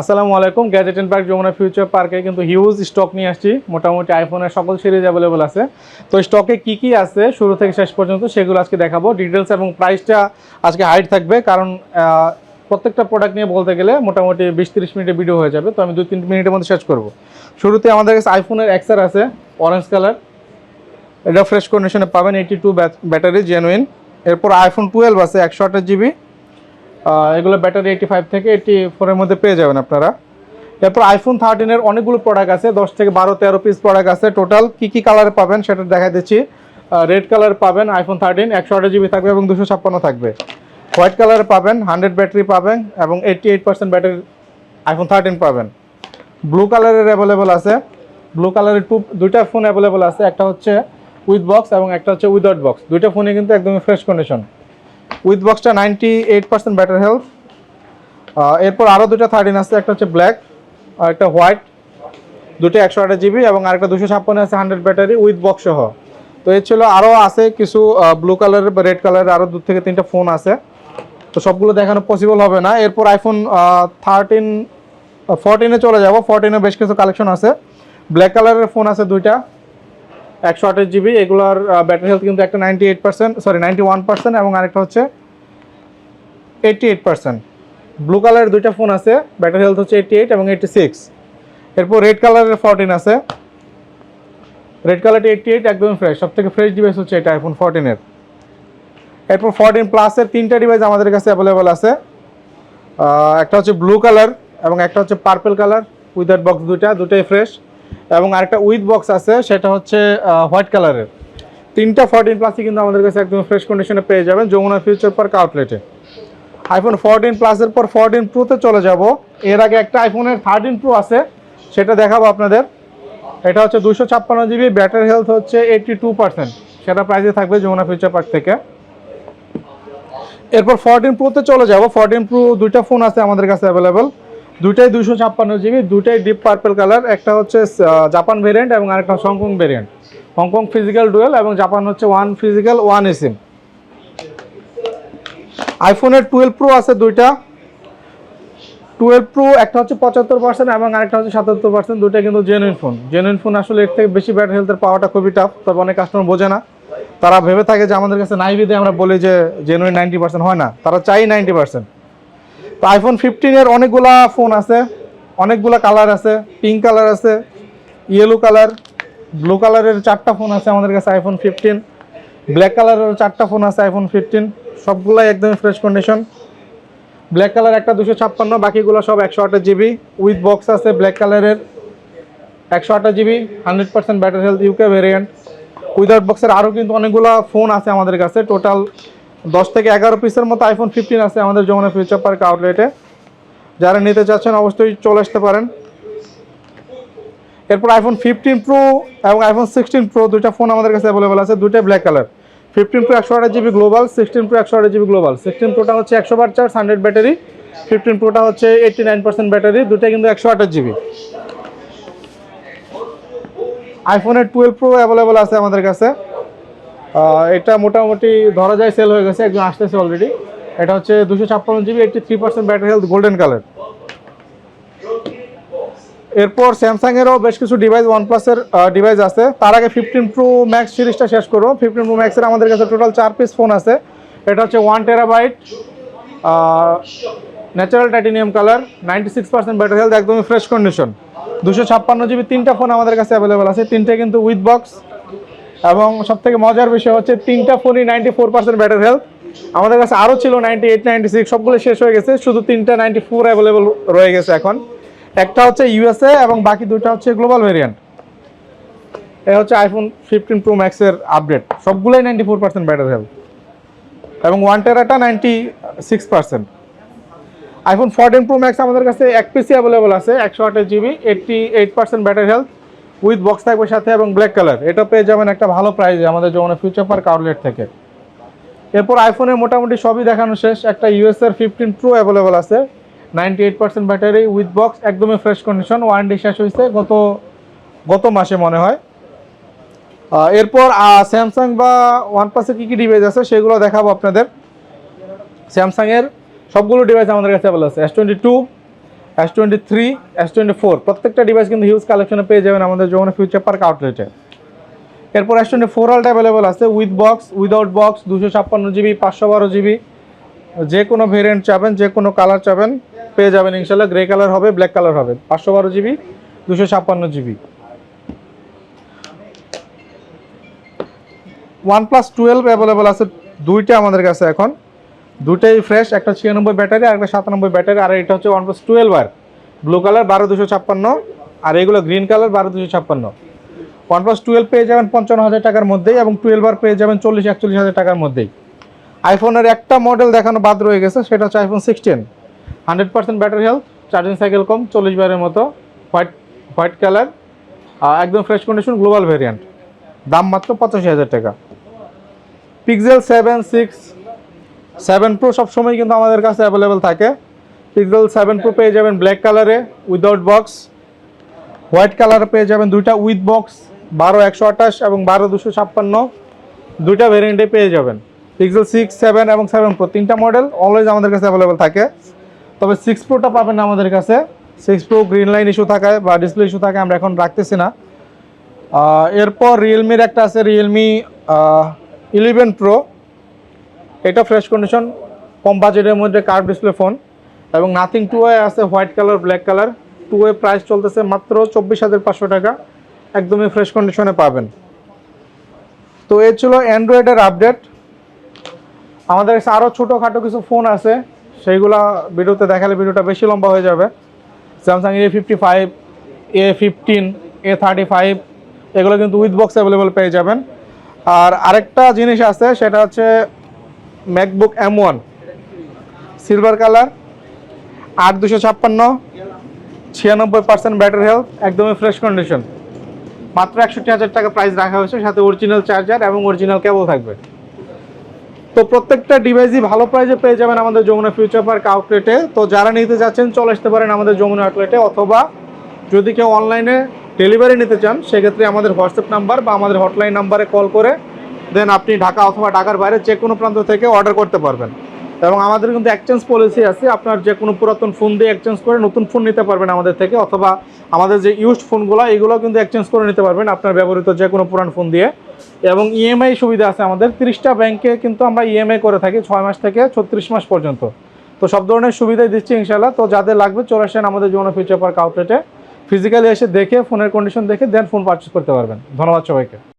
আসসালামু আলাইকুম gadget and park Jamuna future পার্কে কিন্তু হিউজ স্টক নিয়ে আসছি। মোটামুটি আইফোনের সকল সিরিজ অ্যাভেলেবল আছে। তো স্টকে কি কি আছে, শুরু থেকে শেষ পর্যন্ত সেগুলো আজকে দেখাবো। ডিটেলস এবং প্রাইসটা আজকে হাইট থাকবে, কারণ প্রত্যেকটা প্রোডাক্ট নিয়ে বলতে গেলে মোটামুটি বিশ তিরিশ মিনিটের ভিডিও হয়ে যাবে, তো আমি দুই তিন মিনিটের মধ্যে শেষ করব। শুরুতে আমাদের কাছে আইফোনের এক্সার আছে অরেঞ্জ কালার এটা ফ্রেশ কন্ডিশনে পাবেন এইটি টু ব্যাটারি জেনুইন এরপর আইফোন টুয়েলভ আছে, একশো আঠাশ জিবি এগুলো ব্যাটারি এইটি ফাইভ থেকে এইটি ফোরের মধ্যে পেয়ে যাবেন আপনারা। এরপর আইফোন থার্টিনের অনেকগুলো প্রোডাক্ট আছে, দশ থেকে বারো, তেরো পিস প্রোডাক্ট আছে। টোটাল কী কী কালারে পাবেন সেটা দেখা দিচ্ছি। রেড কালার পাবেন আইফোন থার্টিন একশো আঠাশ জিবি থাকবে এবং দুশো ছাপ্পান্ন থাকবে। হোয়াইট কালারে পাবেন হান্ড্রেড ব্যাটারি পাবেন এবং eighty eight percent battery iPhone thirteen পাবেন ব্লু কালারের অ্যাভেলেবল আছে। ব্লু কালারের টু দুইটা ফোন অ্যাভেলেবল আছে। একটা হচ্ছে উইথ বক্স এবং একটা হচ্ছে উইদাউট বক্স দুইটা ফোনে কিন্তু একদমই ফ্রেশ কন্ডিশন উইথ বক্সটা ninety eight percent battery health এরপর আরও দুটো থার্টিন আছে, একটা হচ্ছে ব্ল্যাক আর একটা হোয়াইট দুটো একশো আঠাশ জিবি এবং আরেকটা দুশো ছাপ্পান্ন আছে হান্ড্রেড ব্যাটারি উইথ বক্স সহ। তো এর ছিল আরও আছে কিছু ব্লু কালারের বা রেড কালারের আরও দু থেকে তিনটা ফোন আছে। তো সবগুলো দেখানো পসিবল হবে না। এরপর আইফোন থার্টিন ফোরটিনে চলে যাব। ফোরটিনে বেশ কিছু কালেকশন আছে। ব্ল্যাক কালারের ফোন আছে দুইটা। একশো আঠাশ জিবি, এগুলোর ব্যাটারি হেলথ কিন্তু একটা ninety eight percent sorry ninety one percent এবং আরেকটা হচ্ছে এইটটি এইট পার্সেন্ট ব্লু কালারের দুইটা ফোন আছে ব্যাটারি হেলথ হচ্ছে এইটটি এইট এবং এইটটি সিক্স এরপর রেড কালারের ফোরটিন আছে। রেড কালারটি এইটটি এইট একদম ফ্রেশ সব থেকে ফ্রেশ ডিভাইস হচ্ছে এটা আইফোন ফোরটিনের এরপর ফোরটিন প্লাসের তিনটা ডিভাইস আমাদের কাছে অ্যাভেলেবল আছে। একটা হচ্ছে ব্লু কালার এবং একটা হচ্ছে পার্পল কালার উইদাউট বক্স দুইটা দুটাই ফ্রেশ এবং আরেকটা উইথ বক্স আছে, সেটা হচ্ছে হোয়াইট কালারের তিনটা ফোরটিন প্লাসই কিন্তু আমাদের কাছে একদম ফ্রেশ কন্ডিশনে পেয়ে যাবেন, যমুনা ফিউচার পার্ক আউটলেটে আইফোন ফোরটিন প্লাসের পর ফোরটিন প্রোতে চলে যাব। এর আগে একটা আইফোনের থার্টিন প্রো আছে, সেটা দেখাবো আপনাদের। এটা হচ্ছে দুশো ছাপ্পান্ন জিবি ব্যাটারি হেলথ হচ্ছে এইটটি টু পার্সেন্ট সেটা প্রাইসে থাকবে যমুনা ফিউচার পার্ক থেকে। এরপর ফোরটিন প্রোতে চলে যাব। ফোরটিন প্রো দুইটা ফোন আছে আমাদের কাছে অ্যাভেলেবেল দুইটাই দুশো ছাপ্পান্ন জিবি, দুইটাই ডিপ পার্পল কালার একটা হচ্ছে জাপান ভেরিয়েন্ট এবং আরেকটা Hong Kong variant Hong Kong physical dual এবং জাপান হচ্ছে ওয়ান ফিজিক্যাল ওয়ান এসিম আইফোনের টুয়েলভ প্রো আছে দুইটা। টুয়েলভ প্রো একটা হচ্ছে পঁচাত্তর পার্সেন্ট এবং আরেকটা হচ্ছে সাতাত্তর পার্সেন্ট দুইটা কিন্তু জেনুইন ফোন জেনুইন ফোন আসলে এর থেকে বেশি ব্যাটারি হেলথের পাওয়াটা খুবই টাফ তবে অনেক কাস্টমার বোঝে না। তারা ভেবে থাকে যে আমাদের কাছে নাই বিদে আমরা বলি যে জেনুইন নাইনটি পার্সেন্ট হয় না, তারা চাই নাইনটি পার্সেন্ট তো আইফোন ফিফটিনের অনেকগুলা ফোন আছে, অনেকগুলা কালার আছে পিঙ্ক কালার আছে ইয়েলো কালার ব্লু কালারের চারটা ফোন আছে আমাদের কাছে আইফোন ফিফটিন ব্ল্যাক কালারের চারটা ফোন আছে আইফোন ফিফটিন সবগুলাই একদমই ফ্রেশ কন্ডিশন ব্ল্যাক কালার একটা দুশো ছাপ্পান্ন, বাকিগুলো সব একশো আঠাশ জিবি উইথ বক্স আছে ব্ল্যাক কালারের একশো আঠাশ GB hundred percent battery health UK variant without বক্সের আরও কিন্তু অনেকগুলো ফোন আছে আমাদের কাছে টোটাল দশ থেকে এগারো পিসের মতো আইফোন ফিফটিন আছে আমাদের যমুনা ফিউচার পার্ক আউটলেটে যারা নিতে চাচ্ছেন, অবশ্যই চলে আসতে পারেন। এরপর আইফোন ফিফটিন প্রো এবং আইফোন সিক্সটিন প্রো দুইটা ফোন আমাদের কাছে অ্যাভেলেবল আছে, দুইটাই ব্ল্যাক কালার ফিফটিন প্রো একশো আঠাশ জিবি গ্লোবাল সিক্সটিন প্রো একশো আঠাশ জিবি গ্লোবাল সিক্সটিন প্রোটা হচ্ছে একশো বার চার্জ হান্ড্রেড ব্যাটারি ফিফটিন প্রোটা হচ্ছে এইটটি নাইন পার্সেন্ট ব্যাটারি দুটাই কিন্তু একশো আঠাশ জিবি আইফোনের টুয়েলভ প্রো অ্যাভেলেবেল আছে আমাদের কাছে। এটা মোটামুটি ধরা যায় সেল হয়ে গেছে একজন আসতেছে অলরেডি এটা হচ্ছে দুশো ছাপ্পান্ন GB eighty three percent battery health golden colour এরপর স্যামসাংয়েরও বেশ কিছু ডিভাইস ওয়ান প্লাসের ডিভাইস আছে। তার আগে ফিফটিন প্রো ম্যাক্স সিরিজটা শেষ করব ফিফটিন প্রো ম্যাক্সের আমাদের কাছে টোটাল চার পিস ফোন আছে। এটা হচ্ছে one terabyte natural titanium colour ninety six percent battery health একদমই ফ্রেশ কন্ডিশন দুশো ছাপ্পান্ন জিবি তিনটা ফোন আমাদের কাছে অ্যাভেলেবেল আছে। তিনটে কিন্তু উইথ বক্স এবং সব থেকে মজার বিষয় হচ্ছে তিনটা ফোনই ninety four percent battery health আমাদের কাছে আরও ছিল নাইনটি এইট নাইনটি সিক্স সবগুলো শেষ হয়ে গেছে, শুধু তিনটা নাইনটি ফোর অ্যাভেলেবল রয়ে গেছে এখন। একটা হচ্ছে ইউএসএ এবং বাকি দুটো হচ্ছে গ্লোবাল ভেরিয়েন্ট এ হচ্ছে আইফোন ফিফটিন প্রো ম্যাক্সের আপডেট সবগুলোই ninety four percent battery health এবং one টেরাটা ninety six percent iPhone fourteen pro max আমাদের কাছে এক পিসি অ্যাভেলেবল আছে, একশো আঠাশ GB eighty eight percent battery health with box থাকবে সাথে এবং ব্ল্যাক কালার। এটা পেয়ে যাবেন একটা ভালো প্রাইজে আমাদের যমুনা ফিউচার পার্ক আউটলেট থেকে। এরপর আইফোনের মোটামুটি সবই দেখানো শেষ। একটা ইউএসএর ফিফটিন প্রো অ্যাভেলেবল আছে। Ninety eight percent battery with box একদমই ফ্রেশ কন্ডিশন ওয়ারেন্টি শেষ হয়েছে গত গত মাসে মনে হয়। এরপর স্যামসাং বা ওয়ান প্লাসের কী কী ডিভাইস আছে সেগুলো দেখাবো আপনাদের। স্যামসাংয়ের সবগুলো ডিভাইস আমাদের কাছে অ্যাভেলেবল আছে। S twenty two S twenty three S twenty four প্রত্যেকটা ডিভাইস কিন্তু হিউজ কালেকশনে পেয়ে যাবেন আমাদের যমুনা ফিউচার পার্ক আউটলেটে এরপর S twenty four ultra available আছে উইথ বক্স উইদাউট বক্স দুশো ছাপ্পান্ন জিবি পাঁচশো বারো জিবি যে কোনো ভেরিয়েন্ট চাবেন যে কোনো কালার চাবেন, পেয়ে যাবেন ইনশাল্লাহ গ্রে কালার হবে ব্ল্যাক কালার হবে, পাঁচশো বারো জিবি দুশো ছাপ্পান্ন GB OnePlus twelve available আছে, দুইটা আমাদের কাছে এখন। দুটাই ফ্রেশ একটা ছিয়ানব্বই ব্যাটারি আর একটা সাতানব্বই ব্যাটারি আর এটা হচ্ছে OnePlus twelve R. Blue colour বারো দুশো ছাপ্পান্ন, আর এগুলো গ্রিন কালার বারো দুশো ছাপ্পান্ন। ওয়ান প্লাস টুয়েলভ পেয়ে যাবেন পঞ্চান্ন হাজার টাকার মধ্যেই এবং টুয়েলভ আর পেয়ে যাবেন চল্লিশ, একচল্লিশ হাজার টাকার মধ্যেই। আইফোনের একটা মডেল দেখানো বাদ রয়ে গেছে, সেটা হচ্ছে iPhone sixteen hundred percent battery health charging cycle কম, চল্লিশ বারের মতো হোয়াইট হোয়াইট কালার একদম ফ্রেশ কন্ডিশন গ্লোবাল ভেরিয়েন্ট দাম মাত্র পঁচাশি হাজার টাকা। Pixel seven six seven pro সবসময় কিন্তু আমাদের কাছে অ্যাভেলেবেল থাকে। পিক্সেল সেভেন প্রো পেয়ে যাবেন ব্ল্যাক কালারে উইদাউট বক্স হোয়াইট কালার পেয়ে যাবেন দুইটা উইথ বক্স বারো একশো আঠাশ এবং বারো দুশো ছাপ্পান্ন। দুইটা ভেরিয়েন্টে পেয়ে যাবেন। পিক্সেল সিক্স সেভেন এবং সেভেন প্রো তিনটা মডেল অলওয়েজ আমাদের কাছে অ্যাভেলেবেল থাকে। তবে সিক্স প্রোটা পাবেন না আমাদের কাছে। Six pro green line issue থাকায় বা ডিসপ্লে ইস্যু থাকে, আমরা এখন রাখতেছি না। এরপর রিয়েলমির একটা আছে রিয়েলমি ইলেভেন প্রো এটা ফ্রেশ কন্ডিশন কম বাজেটের মধ্যে কার্ভ ডিসপ্লে ফোন এবং নাথিং টু এ আছে white colour black colour two a price চলতেছে মাত্র চব্বিশ হাজার পাঁচশো টাকা। একদমই ফ্রেশ কন্ডিশনে পাবেন। তো এ ছিল অ্যান্ড্রয়েডের আপডেট আমাদের কাছে আরও ছোটোখাটো কিছু ফোন আছে, সেইগুলা ভিডিওতে দেখালে ভিডিওটা বেশি লম্বা হয়ে যাবে। Samsung A fifty five A fifteen A thirty five এগুলো কিন্তু উইথ বক্স অ্যাভেলেবল পেয়ে যাবেন। আর আরেকটা জিনিস আছে, সেটা হচ্ছে MacBook M one silver colour আট দুশো ছাপ্পান্ন, ছিয়ানব্বই পার্সেন্ট ব্যাটারি হেলথ একদমই ফ্রেশ কন্ডিশন মাত্র একষট্টি হাজার টাকা প্রাইস রাখা হয়েছে, সাথে অরিজিনাল চার্জার এবং অরিজিনাল কেবল থাকবে। তো প্রত্যেকটা ডিভাইসই ভালো প্রাইসে পেয়ে যাবেন আমাদের যমুনা ফিউচার পার্ক আউটলেটে তো যারা নিতে যাচ্ছেন, চলে আসতে পারেন আমাদের যমুনা আউটলেটে অথবা যদি কেউ অনলাইনে ডেলিভারি নিতে চান, সেক্ষেত্রে আমাদের হোয়াটসঅ্যাপ নাম্বার বা আমাদের হটলাইন নাম্বারে কল করে দেন আপনি ঢাকা অথবা ঢাকার বাইরে যে কোনো প্রান্ত থেকে অর্ডার করতে পারবেন। এবং আমাদের কিন্তু এক্সচেঞ্জ পলিসি আছে, আপনার যে কোনো পুরাতন ফোন দিয়ে এক্সচেঞ্জ করে নতুন ফোন নিতে পারবেন আমাদের থেকে, অথবা আমাদের যে ইউজড ফোনগুলো এগুলো কিন্তু এক্সচেঞ্জ করে নিতে পারবেন আপনার ব্যবহৃত যে কোনো পুরান ফোন দিয়ে। এবং ইএমআই সুবিধা আছে আমাদের, তিরিশটা ব্যাংকে কিন্তু আমরা ইএমআই করে থাকি ছয় মাস থেকে ছত্রিশ মাস পর্যন্ত। তো সব ধরনের সুবিধাই দিচ্ছি ইনশাল্লাহ তো যাদের লাগবে চলে আসেন আমাদের যমুনা ফিউচার পার্ক আউটলেটে ফিজিক্যালি এসে দেখে ফোনের কন্ডিশন দেখে দেন ফোন পারচেস করতে পারবেন। ধন্যবাদ সবাইকে।